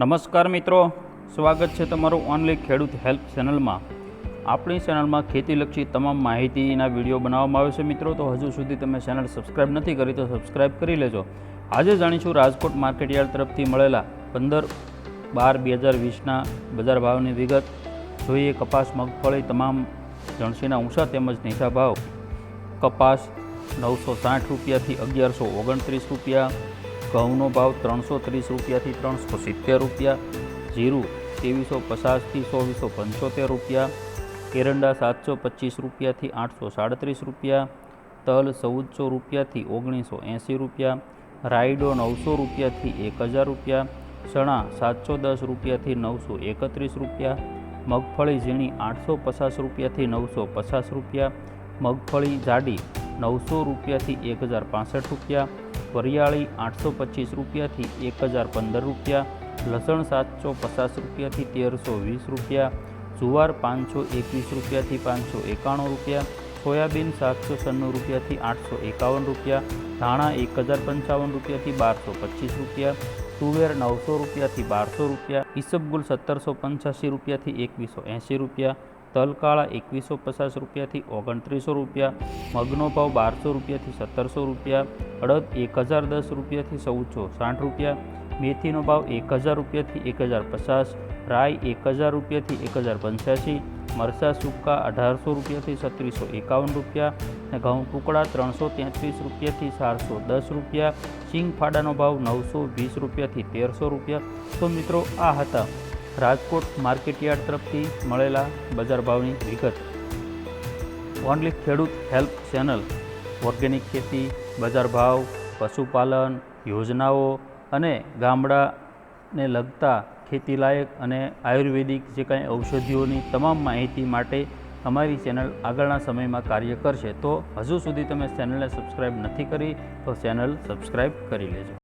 નમસ્કાર મિત્રો, સ્વાગત છે તમારું ઓનલી ખેડૂત હેલ્પ ચેનલમાં. આપણી ચેનલમાં ખેતીલક્ષી તમામ માહિતીના વીડિયો બનાવવામાં આવે છે મિત્રો, તો હજુ સુધી તમે ચેનલ સબસ્ક્રાઇબ નથી કરી તો સબસ્ક્રાઇબ કરી લેજો. આજે જાણીશું રાજકોટ માર્કેટયાર્ડ તરફથી મળેલા પંદર બાર બે હજાર વીસના બજાર ભાવની વિગત. જોઈએ કપાસ, મગફળી તમામ જણસીના ઊંચા તેમજ નીચા ભાવ. કપાસ નવસો સાઠ રૂપિયાથી અગિયારસો ઓગણત્રીસ રૂપિયા ઘઉંનો ભાવ ત્રણસો ત્રીસ રૂપિયાથી ત્રણસો સિત્તેર રૂપિયા, જીરું ત્રેવીસો પચાસથી ચોવીસો પંચોતેર રૂપિયા, એરંડા સાતસો પચીસ રૂપિયાથી આઠસો સાડત્રીસ રૂપિયા, તલ ચૌદસો રૂપિયાથી ઓગણીસો એંસી રૂપિયા, રાયડો નવસો રૂપિયાથી એક હજાર રૂપિયા, ચણા સાતસો દસ રૂપિયાથી નવસો એકત્રીસ રૂપિયા, મગફળી ઝીણી આઠસો પચાસ રૂપિયાથી નવસો પચાસ રૂપિયા, મગફળી જાડી નવસો રૂપિયાથી એક હજાર પાસઠ રૂપિયા વરિયાળી આઠસો પચીસ રૂપિયાથી એક હજાર પંદર રૂપિયા, લસણ સાતસો પચાસ રૂપિયાથી તેરસો વીસ રૂપિયા, જુવાર પાંચસો એકવીસ રૂપિયાથી પાંચસો એકાણું રૂપિયા, સોયાબીન સાતસો છન્નું રૂપિયાથી આઠસો એકાવન રૂપિયા, ધાણા એક હજાર પંચાવન રૂપિયાથી બારસો પચીસ રૂપિયા, તુવેર નવસો રૂપિયાથી બારસો રૂપિયા, ઈસબગુલ સત્તરસો પંચ્યાસી રૂપિયાથી એકવીસો એંસી રૂપિયા તલકાળા એકવીસો પચાસ રૂપિયાથી ઓગણત્રીસો રૂપિયા, મગનો ભાવ બારસો રૂપિયાથી સત્તરસો રૂપિયા, અડદ એક હજાર દસ રૂપિયાથી ચૌદસો સાઠ રૂપિયા, મેથીનો ભાવ એક હજાર રૂપિયાથી એક હજાર પચાસ, રાઈ એક હજાર રૂપિયાથી એક હજાર પંચ્યાસી, મરચાં સૂકા અઢારસો રૂપિયાથી છત્રીસો એકાવન રૂપિયા અને ઘઉં ટુકડા ત્રણસો તેત્રીસ રૂપિયાથી ચારસો દસ રૂપિયા સિંગ ફાડાનો ભાવ નવસો વીસ રૂપિયાથી તેરસો રૂપિયા. તો મિત્રો આ હતા રાજકોટ માર્કેટયાર્ડ તરફથી મળેલા બજાર ભાવની વિગત. ઓનલી ખેડૂત હેલ્પ ચેનલ, ઓર્ગેનિક ખેતી, બજાર ભાવ, પશુપાલન, યોજનાઓ અને ગામડાને લગતા ખેતીલાયક અને આયુર્વેદિક જે કાંઈ ઔષધિઓની તમામ માહિતી માટે અમારી ચેનલ આગળના સમયમાં કાર્ય કરશે. તો હજુ સુધી તમે ચેનલને સબસ્ક્રાઈબ નથી કરી, તો ચેનલ સબસ્ક્રાઈબ કરી લેજો.